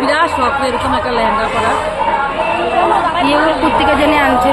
বিরাট শখ এরকম একটা লেহেঙ্গা পরা। কুর্তিকে জেনে আনছে।